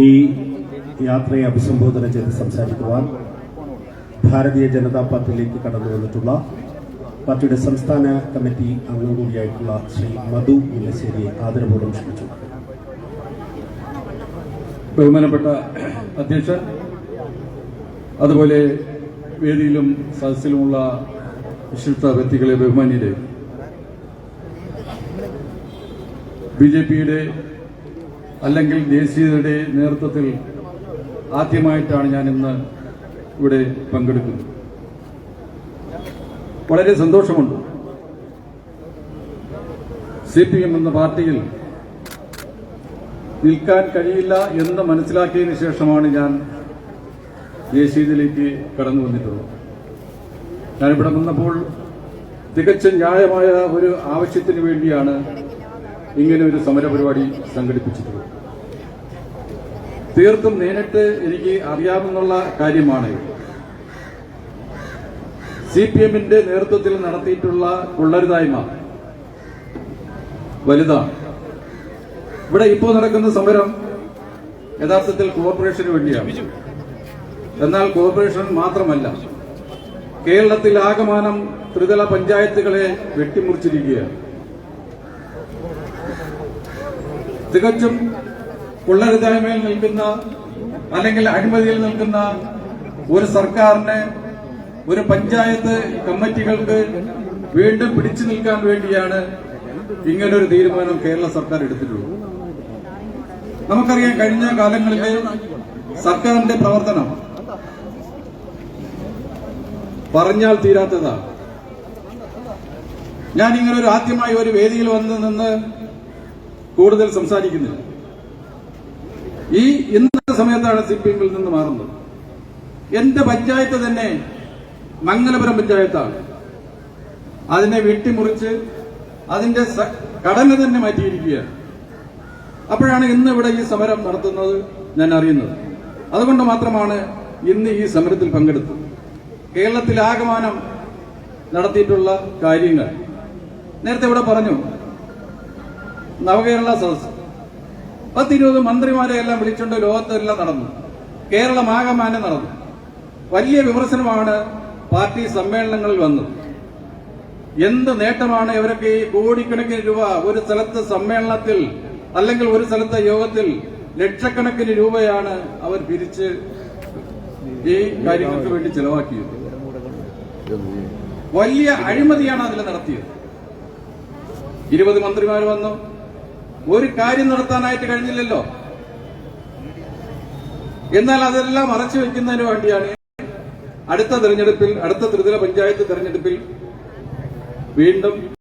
ഈ യാത്രയെ അഭിസംബോധന ചെയ്ത് സംസാരിക്കുവാൻ ഭാരതീയ ജനതാ പാർട്ടിയിലേക്ക് കടന്നു വന്നിട്ടുള്ള പാർട്ടിയുടെ സംസ്ഥാന കമ്മിറ്റി അംഗം കൂടിയായിട്ടുള്ള ശ്രീ മധു മുല്ലശ്ശേരിയെ ആദരപൂർവം ക്ഷണിച്ചു. ബഹുമാനപ്പെട്ട അധ്യക്ഷൻ അതുപോലെ വേദിയിലും സദസ്സിലുമുള്ള വിശിഷ്ട വ്യക്തികളെ ബഹുമാനിയുടെ ബി ജെ പിയുടെ അല്ലെങ്കിൽ ദേശീയതയുടെ നേതൃത്വത്തിൽ ആദ്യമായിട്ടാണ് ഞാൻ ഇന്ന് ഇവിടെ പങ്കെടുക്കുന്നത്. വളരെ സന്തോഷമുണ്ട്. സി പി എം എന്ന പാർട്ടിയിൽ നിൽക്കാൻ കഴിയില്ല എന്ന് മനസ്സിലാക്കിയതിന് ശേഷമാണ് ഞാൻ ദേശീയതയിലേക്ക് കടന്നു വന്നിട്ടുള്ളത്. ഞാനിവിടെ വന്നപ്പോൾ തികച്ചും ന്യായമായ ഒരു ആവശ്യത്തിന് വേണ്ടിയാണ് ഇങ്ങനെ ഒരു സമരപരിപാടി സംഘടിപ്പിച്ചിട്ടുള്ളത് തീർത്തും നേരിട്ട് എനിക്ക് അറിയാമെന്നുള്ള കാര്യമാണ് സി പി എമ്മിന്റെ നേതൃത്വത്തിൽ നടത്തിയിട്ടുള്ള കൊള്ളരുതായ്മ വലുതാണ്. ഇവിടെ ഇപ്പോൾ നടക്കുന്ന സമരം യഥാർത്ഥത്തിൽ കോർപ്പറേഷന് വേണ്ടിയാണ്. എന്നാൽ കോർപ്പറേഷൻ മാത്രമല്ല കേരളത്തിൽ ആകമാനം ത്രിതല പഞ്ചായത്തുകളെ വെട്ടിമുറിച്ചിരിക്കുകയാണ്. തികച്ചും കൊള്ളരുതായ്മയിൽ നിൽക്കുന്ന അല്ലെങ്കിൽ അഴിമതിയിൽ നിൽക്കുന്ന ഒരു സർക്കാരിനെ ഒരു പഞ്ചായത്ത് കമ്മിറ്റികൾക്ക് വീണ്ടും പിടിച്ചു നിൽക്കാൻ വേണ്ടിയാണ് ഇങ്ങനൊരു തീരുമാനം കേരള സർക്കാർ എടുത്തിട്ടുള്ളത്. നമുക്കറിയാം കഴിഞ്ഞ കാലങ്ങളിലെ സർക്കാരിന്റെ പ്രവർത്തനം പറഞ്ഞാൽ തീരാത്തതാണ്. ഞാൻ ഇങ്ങനെ ഒരു ആദ്യമായി ഒരു വേദിയിൽ വന്ന് നിന്ന് കൂടുതൽ സംസാരിക്കുന്നില്ല. ഈ ഇന്നത്തെ സമയത്താണ് സി പി എമ്മിൽ നിന്ന് മാറുന്നത്. എന്റെ പഞ്ചായത്ത് തന്നെ മംഗലപുരം പഞ്ചായത്താണ്. അതിനെ വെട്ടിമുറിച്ച് അതിന്റെ ഘടന തന്നെ മാറ്റിയിരിക്കുകയാണ്. അപ്പോഴാണ് ഇന്ന് ഇവിടെ ഈ സമരം നടത്തുന്നത് ഞാൻ അറിയുന്നത്. അതുകൊണ്ട് മാത്രമാണ് ഇന്ന് ഈ സമരത്തിൽ പങ്കെടുത്തത്. കേരളത്തിൽ ആകമാനം നടത്തിയിട്ടുള്ള കാര്യങ്ങൾ. നേരത്തെ ഇവിടെ പറഞ്ഞു നവകേരള സദസ് പത്തിരുപത് മന്ത്രിമാരെ എല്ലാം വിളിച്ചുകൊണ്ട് ലോകത്തെല്ലാം നടന്നു. കേരളം ആകമാനം നടന്നു. വലിയ വിമർശനമാണ് പാർട്ടി സമ്മേളനങ്ങളിൽ വന്നത്. എന്ത് നേട്ടമാണ് ഇവരൊക്കെ ഈ കോടിക്കണക്കിന് രൂപ ഒരു സ്ഥലത്ത് സമ്മേളനത്തിൽ അല്ലെങ്കിൽ ഒരു സ്ഥലത്തെ യോഗത്തിൽ ലക്ഷക്കണക്കിന് രൂപയാണ് അവർ പിരിച്ച് ഈ കാര്യങ്ങൾക്ക് വേണ്ടി ചെലവാക്കിയത്. വലിയ അഴിമതിയാണ് അതിൽ നടത്തിയത്. ഇരുപത് മന്ത്രിമാർ വന്നു. ഒരു കാര്യം നടത്താനായിട്ട് കഴിഞ്ഞില്ലല്ലോ. എന്നാൽ അതെല്ലാം മറച്ചു വെക്കുന്നതിന് വേണ്ടിയാണ് അടുത്ത തെരഞ്ഞെടുപ്പിൽ അടുത്ത ത്രിതല പഞ്ചായത്ത് തെരഞ്ഞെടുപ്പിൽ വീണ്ടും